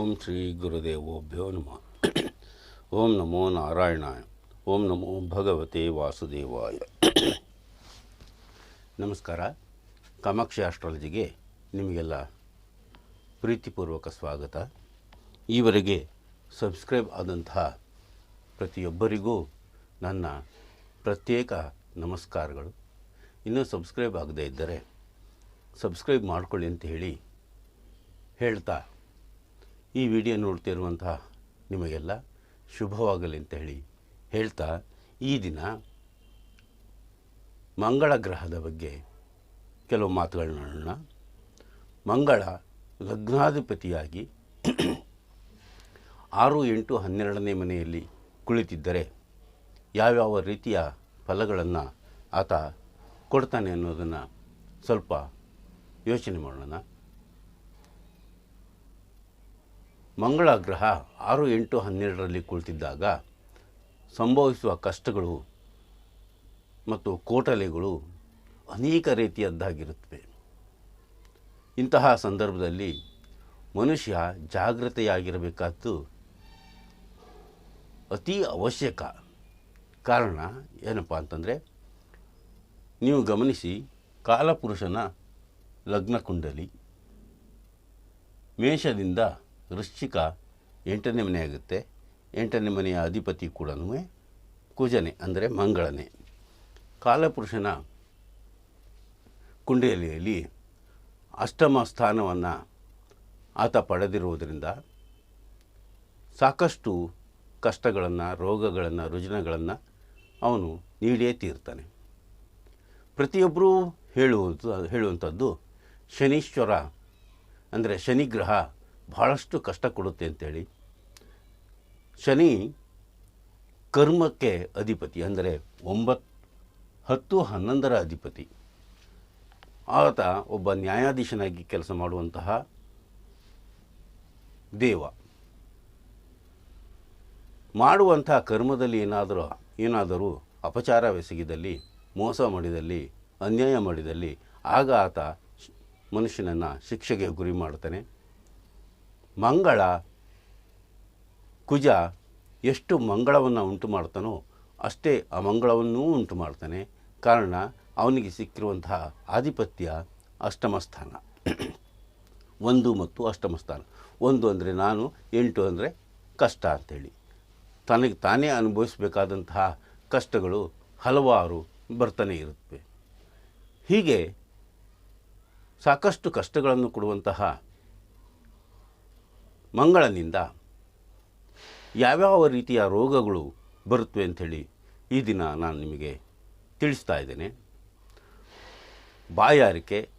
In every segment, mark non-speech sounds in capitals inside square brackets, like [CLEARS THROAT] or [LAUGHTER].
ಓಂ ಶ್ರೀ ಗುರುದೇವೋಭ್ಯೋ ನಮಃ. ಓಂ ನಮೋ ನಾರಾಯಣಾಯ. ಓಂ ನಮೋ ಭಗವತೆ ವಾಸುದೇವಾಯ. ನಮಸ್ಕಾರ. ಕಾಮಾಕ್ಷಿ ಆಸ್ಟ್ರಾಲಜಿಗೆ ನಿಮಗೆಲ್ಲ ಪ್ರೀತಿಪೂರ್ವಕ ಸ್ವಾಗತ. ಈವರೆಗೆ ಸಬ್ಸ್ಕ್ರೈಬ್ ಆದಂತಹ ಪ್ರತಿಯೊಬ್ಬರಿಗೂ ನನ್ನ ಪ್ರತ್ಯೇಕ ನಮಸ್ಕಾರಗಳು. ಇನ್ನೂ ಸಬ್ಸ್ಕ್ರೈಬ್ ಆಗದೇ ಇದ್ದರೆ ಸಬ್ಸ್ಕ್ರೈಬ್ ಮಾಡ್ಕೊಳ್ಳಿ ಅಂತ ಹೇಳಿ ಹೇಳ್ತಾ ಈ ವಿಡಿಯೋ ನೋಡ್ತಿರುವಂತಹ ನಿಮಗೆಲ್ಲ ಶುಭವಾಗಲಿ ಅಂತ ಹೇಳಿ ಹೇಳ್ತಾ ಈ ದಿನ ಮಂಗಳ ಗ್ರಹದ ಬಗ್ಗೆ ಕೆಲವು ಮಾತುಗಳನ್ನ ನೋಡೋಣ. ಮಂಗಳ ಲಗ್ನಾಧಿಪತಿಯಾಗಿ ಆರು ಎಂಟು ಹನ್ನೆರಡನೇ ಮನೆಯಲ್ಲಿ ಕುಳಿತಿದ್ದರೆ ಯಾವ್ಯಾವ ರೀತಿಯ ಫಲಗಳನ್ನು ಆತ ಕೊಡ್ತಾನೆ ಅನ್ನೋದನ್ನು ಸ್ವಲ್ಪ ಯೋಚನೆ ಮಾಡೋಣ. ಮಂಗಳ ಗ್ರಹ ಆರು ಎಂಟು ಹನ್ನೆರಡರಲ್ಲಿ ಕುಳಿತಿದ್ದಾಗ ಸಂಭವಿಸುವ ಕಷ್ಟಗಳು ಮತ್ತು ಕೋಟಲೆಗಳು ಅನೇಕ ರೀತಿಯದ್ದಾಗಿರುತ್ತವೆ. ಇಂತಹ ಸಂದರ್ಭದಲ್ಲಿ ಮನುಷ್ಯ ಜಾಗ್ರತೆಯಾಗಿರಬೇಕಾದ್ದು ಅತಿ ಅವಶ್ಯಕ ಕಾರಣ ಏನಪ್ಪ ಅಂತಂದರೆ ನೀವು ಗಮನಿಸಿ ಕಾಲಪುರುಷನ ಲಗ್ನ ಕುಂಡಲಿ ಮೇಷದಿಂದ ವೃಶ್ಚಿಕ ಎಂಟನೇ ಮನೆ ಆಗುತ್ತೆ. ಎಂಟನೇ ಮನೆಯ ಅಧಿಪತಿ ಕೂಡ ಕುಜನೆ, ಅಂದರೆ ಮಂಗಳನೆ. ಕಾಲಪುರುಷನ ಕುಂಡಲಿಯಲ್ಲಿ ಅಷ್ಟಮ ಸ್ಥಾನವನ್ನು ಆತ ಪಡೆದಿರುವುದರಿಂದ ಸಾಕಷ್ಟು ಕಷ್ಟಗಳನ್ನು, ರೋಗಗಳನ್ನು, ರುಜಿನಗಳನ್ನು ಅವನು ನೀಡೇ ತೀರ್ತಾನೆ. ಪ್ರತಿಯೊಬ್ಬರೂ ಹೇಳುವಂಥ ಹೇಳುವಂಥದ್ದು ಶನೀಶ್ವರ, ಅಂದರೆ ಶನಿಗ್ರಹ ಬಹಳಷ್ಟು ಕಷ್ಟ ಕೊಡುತ್ತೆ ಅಂತೇಳಿ. ಶನಿ ಕರ್ಮಕ್ಕೆ ಅಧಿಪತಿ, ಅಂದರೆ ಒಂಬತ್ತು ಹತ್ತು, ಹನ್ನೊಂದರ ಅಧಿಪತಿ. ಆತ ಒಬ್ಬ ನ್ಯಾಯಾಧೀಶನಾಗಿ ಕೆಲಸ ಮಾಡುವಂತಹ ದೇವ. ಮಾಡುವಂತಹ ಕರ್ಮದಲ್ಲಿ ಏನಾದರೂ ಏನಾದರೂ ಅಪಚಾರವೆಸಗಿದಲ್ಲಿ ಮೋಸ ಮಾಡಿದಲ್ಲಿ, ಅನ್ಯಾಯ ಮಾಡಿದಲ್ಲಿ, ಆಗ ಆತ ಮನುಷ್ಯನನ್ನು ಶಿಕ್ಷೆಗೆ ಗುರಿ ಮಾಡ್ತಾನೆ ಮಂಗಳ, ಕುಜ ಎಷ್ಟು ಮಂಗಳವನ್ನು ಉಂಟು ಮಾಡ್ತಾನೋ ಅಷ್ಟೇ ಅಮಂಗಳವನ್ನೂ ಉಂಟು ಮಾಡ್ತಾನೆ. ಕಾರಣ ಅವನಿಗೆ ಸಿಕ್ಕಿರುವಂತಹ ಆಧಿಪತ್ಯ ಅಷ್ಟಮ ಸ್ಥಾನ. [CLEARS THROAT] ಒಂದು ಮತ್ತು ಅಷ್ಟಮ ಸ್ಥಾನ. ಒಂದು ಅಂದರೆ ನಾನು, ಎಂಟು ಅಂದರೆ ಕಷ್ಟ ಅಂಥೇಳಿ ತನಗೆ ತಾನೇ ಅನುಭವಿಸಬೇಕಾದಂತಹ ಕಷ್ಟಗಳು ಹಲವಾರು ಬರ್ತಾನೆ ಇರುತ್ತವೆ. ಹೀಗೆ ಸಾಕಷ್ಟು ಕಷ್ಟಗಳನ್ನು ಕೊಡುವಂತಹ ಮಂಗಳನಿಂದ ಯಾವ್ಯಾವ ರೀತಿಯ ರೋಗಗಳು ಬರುತ್ತವೆ ಅಂಥೇಳಿ ಈ ದಿನ ನಾನು ನಿಮಗೆ ತಿಳಿಸ್ತಾ ಇದ್ದೇನೆ. ಬಾಯಾರಿಕೆ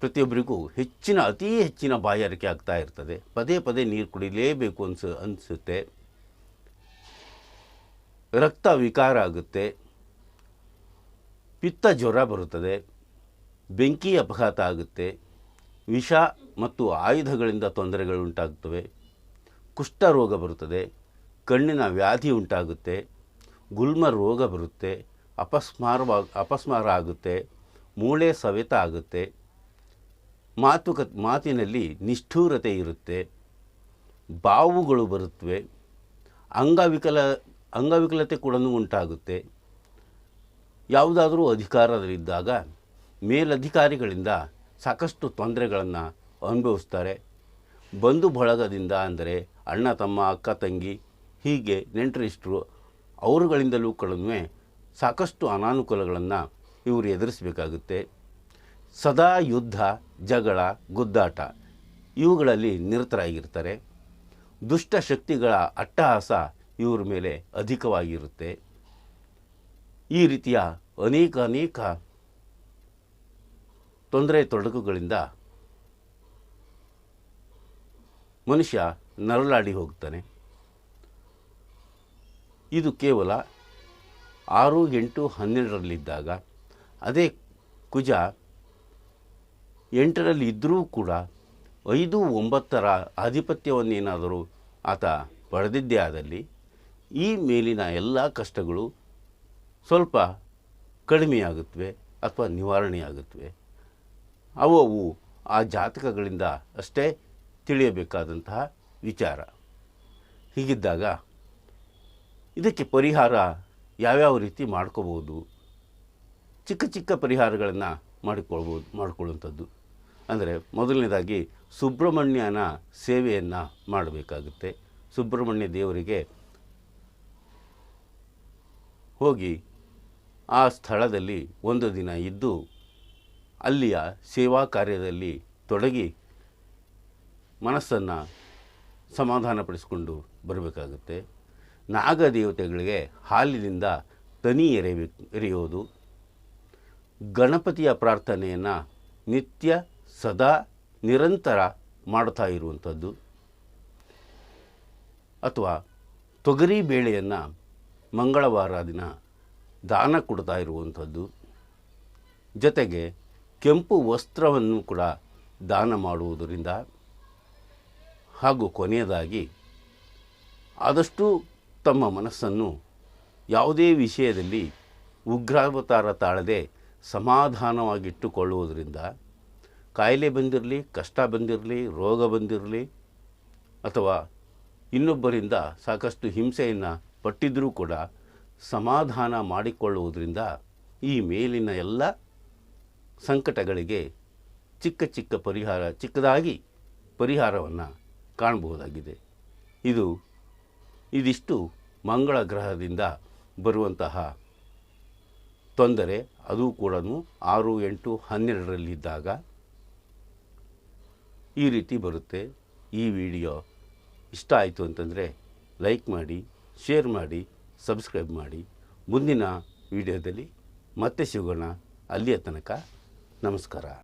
ಪ್ರತಿಯೊಬ್ಬರಿಗೂ ಹೆಚ್ಚಿನ, ಅತಿ ಹೆಚ್ಚಿನ ಬಾಯಾರಿಕೆ ಆಗ್ತಾ ಇರ್ತದೆ. ಪದೇ ಪದೇ ನೀರು ಕುಡಿಲೇಬೇಕು ಅನ್ಸ, ಅನಿಸುತ್ತೆ. ರಕ್ತ ವಿಕಾರ ಆಗುತ್ತೆ. ಪಿತ್ತ ಜ್ವರ ಬರುತ್ತದೆ. ಬೆಂಕಿ ಅಪಘಾತ ಆಗುತ್ತೆ. ವಿಷ ಮತ್ತು ಆಯುಧಗಳಿಂದ ತೊಂದರೆಗಳು ಉಂಟಾಗುತ್ತವೆ. ಕುಷ್ಠರೋಗ ಬರುತ್ತದೆ, ಕಣ್ಣಿನ ವ್ಯಾಧಿ ಉಂಟಾಗುತ್ತೆ, ಗುಲ್ಮ ರೋಗ ಬರುತ್ತೆ, ಅಪಸ್ಮಾರವಾ, ಅಪಸ್ಮಾರ ಆಗುತ್ತೆ, ಮೂಳೆ ಸವೆತ ಆಗುತ್ತೆ. ಮಾತುಕ ಮಾತಿನಲ್ಲಿ ನಿಷ್ಠೂರತೆ ಇರುತ್ತೆ, ಬಾವುಗಳು ಬರುತ್ತವೆ, ಅಂಗವಿಕಲ, ಅಂಗವಿಕಲತೆ ಕೂಡ ಉಂಟಾಗುತ್ತೆ. ಯಾವುದಾದರೂ ಅಧಿಕಾರದಲ್ಲಿದ್ದಾಗ ಮೇಲಧಿಕಾರಿಗಳಿಂದ ಸಾಕಷ್ಟು ತೊಂದರೆಗಳನ್ನು ಅನುಭವಿಸ್ತಾರೆ. ಬಂಧು ಬಳಗದಿಂದ ಅಂದರೆ ಅಣ್ಣ, ತಮ್ಮ, ಅಕ್ಕ, ತಂಗಿ ಹೀಗೆ ನೆಂಟರಿಷ್ಟರು ಅವರುಗಳಿಂದಲೂ ಕಡಿಮೆ ಸಾಕಷ್ಟು ಅನಾನುಕೂಲಗಳನ್ನು ಇವರು ಎದುರಿಸಬೇಕಾಗುತ್ತೆ. ಸದಾ ಯುದ್ಧ, ಜಗಳ, ಗುದ್ದಾಟ ಇವುಗಳಲ್ಲಿ ನಿರತರಾಗಿರ್ತಾರೆ. ದುಷ್ಟ ಶಕ್ತಿಗಳ ಅಟ್ಟಹಾಸ ಇವರ ಮೇಲೆ ಅಧಿಕವಾಗಿರುತ್ತೆ. ಈ ರೀತಿಯ ಅನೇಕ ಅನೇಕ ತೊಂದರೆ ತೊಡಕುಗಳಿಂದ ಮನುಷ್ಯ ನರಳಾಡಿ ಹೋಗ್ತಾನೆ. ಇದು ಕೇವಲ ಆರು ಎಂಟು ಹನ್ನೆರಡರಲ್ಲಿದ್ದಾಗ, ಅದೇ ಕುಜ ಎಂಟರಲ್ಲಿ ಇದ್ದರೂ ಕೂಡ ಐದು ಒಂಬತ್ತರ ಆಧಿಪತ್ಯವನ್ನೇನಾದರೂ ಆತ ಪಡೆದಿದ್ದೇ ಆದಲ್ಲಿ, ಈ ಮೇಲಿನ ಎಲ್ಲ ಕಷ್ಟಗಳು ಸ್ವಲ್ಪ ಕಡಿಮೆಯಾಗುತ್ತವೆ ಅಥವಾ ನಿವಾರಣೆಯಾಗುತ್ತವೆ. ಅವು ಆ ಜಾತಕಗಳಿಂದ ಅಷ್ಟೇ ತಿಳಿಯಬೇಕಾದಂತಹ ವಿಚಾರ. ಹೀಗಿದ್ದಾಗ ಇದಕ್ಕೆ ಪರಿಹಾರ ಯಾವ್ಯಾವ ರೀತಿ ಮಾಡ್ಕೋಬೋದು ಚಿಕ್ಕ ಚಿಕ್ಕ ಪರಿಹಾರಗಳನ್ನು ಮಾಡಿಕೊಳ್ಬೋದು, ಮಾಡಿಕೊಳ್ಳುವಂಥದ್ದು. ಅಂದರೆ ಮೊದಲನೇದಾಗಿ ಸುಬ್ರಹ್ಮಣ್ಯನ ಸೇವೆಯನ್ನು ಮಾಡಬೇಕಾಗುತ್ತೆ. ಸುಬ್ರಹ್ಮಣ್ಯ ದೇವರಿಗೆ ಹೋಗಿ ಆ ಸ್ಥಳದಲ್ಲಿ ಒಂದು ದಿನ ಇದ್ದು ಅಲ್ಲಿಯ ಸೇವಾ ಕಾರ್ಯದಲ್ಲಿ ತೊಡಗಿ ಮನಸ್ಸನ್ನು ಸಮಾಧಾನಪಡಿಸಿಕೊಂಡು ಬರಬೇಕಾಗುತ್ತೆ. ನಾಗದೇವತೆಗಳಿಗೆ ಹಾಲಿನಿಂದ ತನಿ ಎರೆಬೇಕು ಎರೆಯೋದು ಗಣಪತಿಯ ಪ್ರಾರ್ಥನೆಯನ್ನು ನಿತ್ಯ ಸದಾ ನಿರಂತರ ಮಾಡ್ತಾ ಇರುವಂಥದ್ದು. ಅಥವಾ ತೊಗರಿ ಬೇಳೆಯನ್ನು ಮಂಗಳವಾರ ದಿನ ದಾನ ಕೊಡ್ತಾ ಇರುವಂಥದ್ದು. ಜೊತೆಗೆ ಕೆಂಪು ವಸ್ತ್ರವನ್ನು ಕೂಡ ದಾನ ಮಾಡುವುದರಿಂದ ಹಾಗೂ ಕೊನೆಯದಾಗಿ ಆದಷ್ಟು ತಮ್ಮ ಮನಸ್ಸನ್ನು ಯಾವುದೇ ವಿಷಯದಲ್ಲಿ ಉಗ್ರಾವತಾರ ತಾಳದೆ ಸಮಾಧಾನವಾಗಿಟ್ಟುಕೊಳ್ಳುವುದರಿಂದ ಕಾಯಿಲೆ ಬಂದಿರಲಿ, ಕಷ್ಟ ಬಂದಿರಲಿ, ರೋಗ ಬಂದಿರಲಿ ಅಥವಾ ಇನ್ನೊಬ್ಬರಿಂದ ಸಾಕಷ್ಟು ಹಿಂಸೆಯನ್ನು ಪಟ್ಟಿದ್ದರೂ ಕೂಡ ಸಮಾಧಾನ ಮಾಡಿಕೊಳ್ಳುವುದರಿಂದ ಈ ಮೇಲಿನ ಎಲ್ಲ ಸಂಕಟಗಳಿಗೆ ಚಿಕ್ಕ ಚಿಕ್ಕ ಪರಿಹಾರ, ಚಿಕ್ಕದಾಗಿ ಪರಿಹಾರವನ್ನು ಕಾಣಬಹುದಾಗಿದೆ. ಇದು ಇದಿಷ್ಟು ಮಂಗಳ ಗ್ರಹದಿಂದ ಬರುವಂತಹ ತೊಂದರೆ. ಅದು ಕೂಡ ಆರು, ಎಂಟು, ಹನ್ನೆರಡರಲ್ಲಿದ್ದಾಗ ಈ ರೀತಿ ಬರುತ್ತೆ. ಈ ವಿಡಿಯೋ ಇಷ್ಟ ಆಯಿತು ಅಂತಂದರೆ ಲೈಕ್ ಮಾಡಿ, ಶೇರ್ ಮಾಡಿ, ಸಬ್ಸ್ಕ್ರೈಬ್ ಮಾಡಿ. ಮುಂದಿನ ವಿಡಿಯೋದಲ್ಲಿ ಮತ್ತೆ ಸಿಗೋಣ. ಅಲ್ಲಿಯ ತನಕ ನಮಸ್ಕಾರ.